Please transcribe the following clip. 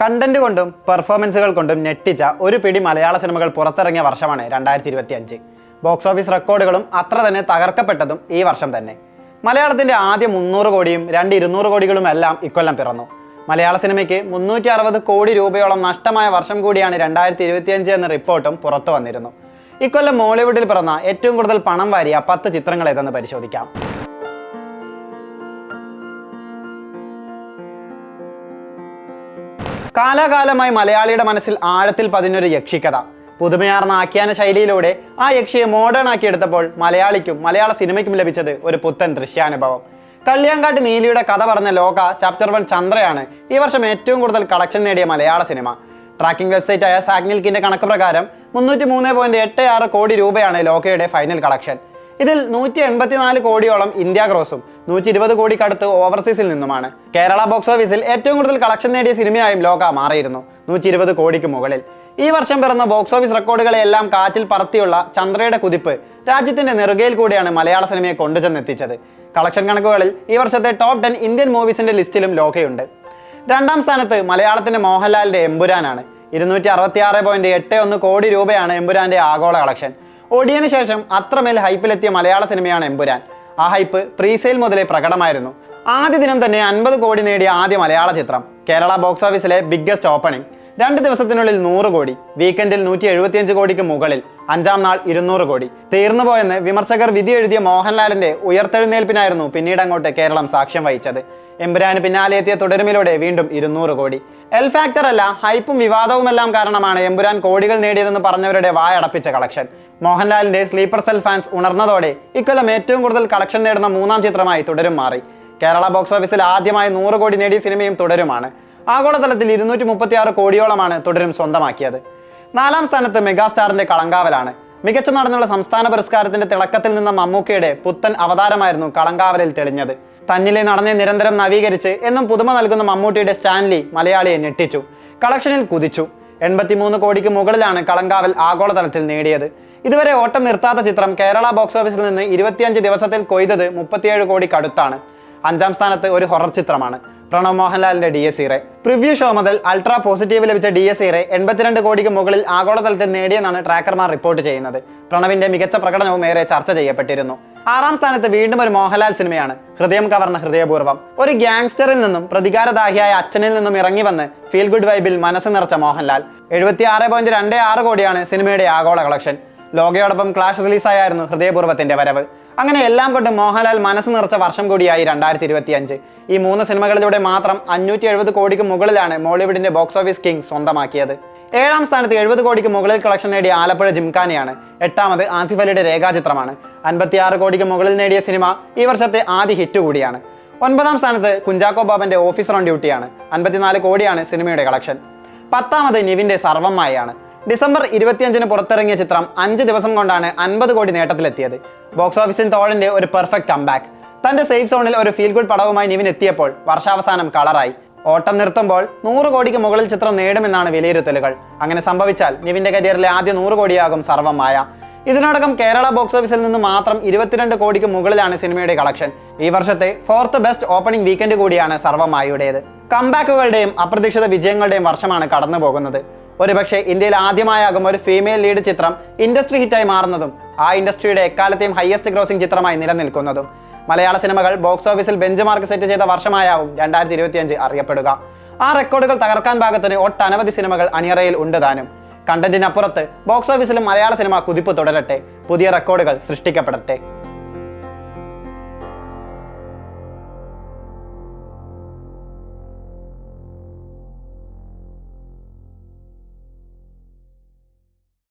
Content കൊണ്ടും പെർഫോമൻസുകൾ കൊണ്ടും ഞെട്ടിച്ച ഒരു പിടി മലയാള സിനിമകൾ പുറത്തിറങ്ങിയ വർഷമാണ് രണ്ടായിരത്തി ഇരുപത്തി അഞ്ച് ബോക്സ് ഓഫീസ് റെക്കോർഡുകളും അത്ര തന്നെ തകർക്കപ്പെട്ടതും ഈ വർഷം തന്നെ. മലയാളത്തിന്റെ ആദ്യ മുന്നൂറ് കോടിയും രണ്ട് ഇരുന്നൂറ് കോടികളും എല്ലാം ഇക്കൊല്ലം പിറന്നു. മലയാള സിനിമയ്ക്ക് മുന്നൂറ്റി അറുപത് കോടി രൂപയോളം നഷ്ടമായ വർഷം കൂടിയാണ് രണ്ടായിരത്തി ഇരുപത്തിയഞ്ച് എന്ന റിപ്പോർട്ടും പുറത്തു വന്നിരുന്നു. ഇക്കൊല്ലം മോളിവുഡിൽ പിറന്ന ഏറ്റവും കൂടുതൽ പണം വാരിയ പത്ത് ചിത്രങ്ങൾ ഏതെന്ന് പരിശോധിക്കാം. കാലാകാലമായി മലയാളിയുടെ മനസ്സിൽ ആഴത്തിൽ പതിഞ്ഞൊരു യക്ഷിക്കഥ. പുതുമയാർന്ന ആഖ്യാന ശൈലിയിലൂടെ ആ യക്ഷിയെ മോഡേൺ ആക്കിയെടുത്തപ്പോൾ മലയാളിക്കും മലയാള സിനിമയ്ക്കും ലഭിച്ചത് ഒരു പുത്തൻ ദൃശ്യാനുഭവം. കള്ളിയാങ്കാട്ട് നീലിയുടെ കഥ പറഞ്ഞ ലോക ചാപ്റ്റർ വൺ ചന്ദ്രയാണ് ഈ വർഷം ഏറ്റവും കൂടുതൽ കളക്ഷൻ നേടിയ മലയാള സിനിമ. ട്രാക്കിംഗ് വെബ്സൈറ്റായ സാഗ്നിൽക്കിന്റെ കണക്ക് പ്രകാരം മുന്നൂറ്റി മൂന്ന് പോയിന്റ് എട്ട് ആറ് കോടി രൂപയാണ് ലോകയുടെ ഫൈനൽ കളക്ഷൻ ഇതിൽ നൂറ്റി എൺപത്തിനാല് കോടിയോളം ഇന്ത്യ ക്രോസും നൂറ്റി ഇരുപത് കോടിക്കടുത്ത് ഓവർസീസിൽ നിന്നുമാണ്. കേരള ബോക്സ് ഓഫീസിൽ ഏറ്റവും കൂടുതൽ കളക്ഷൻ നേടിയ സിനിമയായും ലോക മാറിയിരുന്നു നൂറ്റി ഇരുപത് കോടിക്ക് മുകളിൽ. ഈ വർഷം പിറന്ന ബോക്സ് ഓഫീസ് റെക്കോർഡുകളെല്ലാം കാറ്റിൽ പറത്തിയുള്ള ചന്ദ്രയുടെ കുതിപ്പ് രാജ്യത്തിന്റെ നെറുകയിൽ കൂടിയാണ് മലയാള സിനിമയെ കൊണ്ടുചെന്നെത്തിച്ചത്. കളക്ഷൻ കണക്കുകളിൽ ഈ വർഷത്തെ ടോപ്പ് ടെൻ ഇന്ത്യൻ മൂവീസിന്റെ ലിസ്റ്റിലും ലോകയുണ്ട്. രണ്ടാം സ്ഥാനത്ത് മലയാളത്തിന്റെ മോഹൻലാലിന്റെ എമ്പുരാനാണ്. ഇരുന്നൂറ്റി അറുപത്തി ആറ് പോയിന്റ് എട്ട് ഒന്ന് കോടി രൂപയാണ് എമ്പുരാന്റെ ആഗോള കളക്ഷൻ. ഒടിയന് ശേഷം അത്രമേൽ ഹൈപ്പിലെത്തിയ മലയാള സിനിമയാണ് എമ്പുരാൻ. ആ ഹൈപ്പ് പ്രീസെയിൽ മുതലേ പ്രകടമായിരുന്നു. ആദ്യ ദിനം തന്നെ അൻപത് കോടി നേടിയ ആദ്യ മലയാള ചിത്രം. കേരള ബോക്സ് ഓഫീസിലെ ബിഗ്ഗസ്റ്റ് ഓപ്പണിംഗ് രണ്ട് ദിവസത്തിനുള്ളിൽ നൂറ് കോടി വീക്കെൻഡിൽ നൂറ്റി എഴുപത്തിയഞ്ച് കോടിക്ക് മുകളിൽ അഞ്ചാം നാൾ ഇരുന്നൂറ് കോടി. തീർന്നുപോയെന്ന് വിമർശകർ വിധി എഴുതിയ മോഹൻലാലിന്റെ ഉയർത്തെഴുന്നേൽപ്പിനായിരുന്നു പിന്നീട് അങ്ങോട്ട് കേരളം സാക്ഷ്യം വഹിച്ചത്. എമ്പുരാന് പിന്നാലെ എത്തിയ തുടരുമിലൂടെ വീണ്ടും ഇരുന്നൂറ് കോടി. എൽ ഫാക്ടർ അല്ല ഹൈപ്പും വിവാദവുമെല്ലാം കാരണമാണ് എമ്പുരാൻ കോടികൾ നേടിയതെന്ന് പറഞ്ഞവരുടെ വായടപ്പിച്ച കളക്ഷൻ മോഹൻലാലിന്റെ സ്ലീപ്പർ സെൽ ഫാൻസ് ഉണർന്നതോടെ ഇക്കൊല്ലം ഏറ്റവും കൂടുതൽ കളക്ഷൻ നേടുന്ന മൂന്നാം ചിത്രമായി തുടരും മാറി. കേരള ബോക്സ് ഓഫീസിൽ ആദ്യമായി നൂറ് കോടി നേടിയ സിനിമയും തുടരുമാണ്. ആഗോളതലത്തിൽ ഇരുന്നൂറ്റി മുപ്പത്തി ആറ് കോടിയോളമാണ് തുടരും സ്വന്തമാക്കിയത്. നാലാം സ്ഥാനത്ത് മെഗാസ്റ്റാറിന്റെ കളങ്കാവലാണ്. മികച്ച നടനുള്ള സംസ്ഥാന പുരസ്കാരത്തിന്റെ തിളക്കത്തിൽ നിന്ന മമ്മൂക്കയുടെ പുത്തൻ അവതാരമായിരുന്നു കളങ്കാവലിൽ തെളിഞ്ഞത്. തന്നിലെ നടനെ നിരന്തരം നവീകരിച്ച് എന്നും പുതുമ നൽകുന്ന മമ്മൂട്ടിയുടെ സ്റ്റാൻലി മലയാളിയെ ഞെട്ടിച്ചു. കളക്ഷനിൽ കുതിച്ചു. എൺപത്തിമൂന്ന് കോടിക്ക് മുകളിലാണ് കളങ്കാവൽ ആഗോളതലത്തിൽ നേടിയത്. ഇതുവരെ ഓട്ടം നിർത്താത്ത ചിത്രം കേരള ബോക്സ് ഓഫീസിൽ നിന്ന് ഇരുപത്തിയഞ്ച് ദിവസത്തിൽ കൊയ്തത് മുപ്പത്തിയേഴ് കോടിക്കടുത്താണ് അഞ്ചാം സ്ഥാനത്ത് ഒരു ഹൊറർ ചിത്രമാണ്. പ്രണവ് മോഹൻലാലിന്റെ Dies Irae preview show മുതൽ അൾട്രാ പോസിറ്റീവ് ലഭിച്ച ഡി എസ് ഇറെ എൺപത്തിരണ്ട് കോടിക്ക് മുകളിൽ ആഗോളതലത്തിൽ നേടിയെന്നാണ് ട്രാക്കർമാർ റിപ്പോർട്ട് ചെയ്യുന്നത്. പ്രണവിന്റെ മികച്ച പ്രകടനവും ഏറെ ചർച്ച ചെയ്യപ്പെട്ടിരുന്നു. ആറാം സ്ഥാനത്ത് വീണ്ടും ഒരു മോഹൻലാൽ സിനിമയാണ്. ഹൃദയം കവർന്ന ഹൃദയപൂർവം ഒരു ഗ്യാങ്സ്റ്ററിൽ നിന്നും പ്രതികാരദാഹിയായ അച്ഛനിൽ നിന്നും ഇറങ്ങി വന്ന് ഫീൽ ഗുഡ് വൈബിൽ മനസ്സ് നിറച്ച മോഹൻലാൽ. എഴുപത്തി ആറ് പോയിന്റ് രണ്ട് ആറ് കോടിയാണ് സിനിമയുടെ ആഗോള കളക്ഷൻ. ലോകയോടൊപ്പം ക്ലാഷ് റിലീസായായിരുന്നു ഹൃദയപൂർവത്തിന്റെ വരവ്. അങ്ങനെ എല്ലാം കൊണ്ട് മോഹൻലാൽ മനസ്സ് നിറച്ച വർഷം കൂടിയായി രണ്ടായിരത്തി ഇരുപത്തി അഞ്ച് ഈ മൂന്ന് സിനിമകളിലൂടെ മാത്രം അഞ്ഞൂറ്റി എഴുപത് കോടിക്ക് മുകളിലാണ് മോളിവുഡിന്റെ ബോക്സ് ഓഫീസ് കിങ് സ്വന്തമാക്കിയത്. ഏഴാം സ്ഥാനത്ത് എഴുപത് കോടിക്ക് മുകളിൽ കളക്ഷൻ നേടിയ ആലപ്പുഴ ജിംഖാനയാണ്. എട്ടാമത് ആസിഫ് അലിയുടെ രേഖാചിത്രമാണ്. അൻപത്തിയാറ് കോടിക്ക് മുകളിൽ നേടിയ സിനിമ ഈ വർഷത്തെ ആദ്യ ഹിറ്റ് കൂടിയാണ്. ഒൻപതാം സ്ഥാനത്ത് കുഞ്ചാക്കോ ബാബന്റെ ഓഫീസർ ഓൺ ഡ്യൂട്ടിയാണ് അൻപത്തിനാല് കോടിയാണ് സിനിമയുടെ കളക്ഷൻ പത്താമത് നിവിന്റെ സർവമായാണ് ഡിസംബർ ഇരുപത്തിയഞ്ചിന് പുറത്തിറങ്ങിയ ചിത്രം അഞ്ച് ദിവസം കൊണ്ടാണ് അൻപത് കോടി നേട്ടത്തിലെത്തിയത്. ബോക്സ് ഓഫീസിൽ തോളിന്റെ ഒരു പെർഫെക്റ്റ് കംബാക്ക് തന്റെ സേഫ് സോണിൽ ഒരു ഫീൽ ഗുഡ് പടവുമായി നിവിൻ എത്തിയപ്പോൾ വർഷാവസാനം കളറായി. ഓട്ടം നിർത്തുമ്പോൾ നൂറ് കോടിക്ക് മുകളിൽ ചിത്രം നേടുമെന്നാണ് വിലയിരുത്തലുകൾ. അങ്ങനെ സംഭവിച്ചാൽ നിവിന്റെ കരിയറിലെ ആദ്യ നൂറ് കോടിയാകും സർവമായ ഇതിനോടകം കേരള ബോക്സ് ഓഫീസിൽ നിന്ന് മാത്രം ഇരുപത്തിരണ്ട് കോടിക്ക് മുകളിലാണ് സിനിമയുടെ കളക്ഷൻ. ഈ വർഷത്തെ ഫോർത്ത് ബെസ്റ്റ് ഓപ്പണിംഗ് വീക്കെൻഡ് കൂടിയാണ് സർവമായുടേത് കംബാക്കുകളുടെയും അപ്രതീക്ഷിത വിജയങ്ങളുടെയും വർഷമാണ് കടന്നു പോകുന്നത് ഒരുപക്ഷെ ഇന്ത്യയിൽ ആദ്യമായാകും ഒരു ഫീമെയിൽ ലീഡ് ചിത്രം ഇൻഡസ്ട്രി ഹിറ്റായി മാറുന്നതും ആ ഇൻഡസ്ട്രിയുടെ എക്കാലത്തെയും ഹയസ്റ്റ് ഗ്രോസിംഗ് ചിത്രമായി നിലനിൽക്കുന്നതും. മലയാള സിനിമകൾ ബോക്സ് ഓഫീസിൽ ബെഞ്ച് മാർക്ക് സെറ്റ് ചെയ്ത വർഷമായാവും രണ്ടായിരത്തി ഇരുപത്തിയഞ്ച് അറിയപ്പെടുക. ആ റെക്കോർഡുകൾ തകർക്കാൻ പാകത്തിന് ഒട്ടനവധി സിനിമകൾ അണിയറയിൽ ഉണ്ട് താനും. കണ്ടന്റിനപ്പുറത്ത് ബോക്സ് ഓഫീസിലും മലയാള സിനിമ കുതിപ്പ് തുടരട്ടെ. പുതിയ റെക്കോർഡുകൾ സൃഷ്ടിക്കപ്പെടട്ടെ.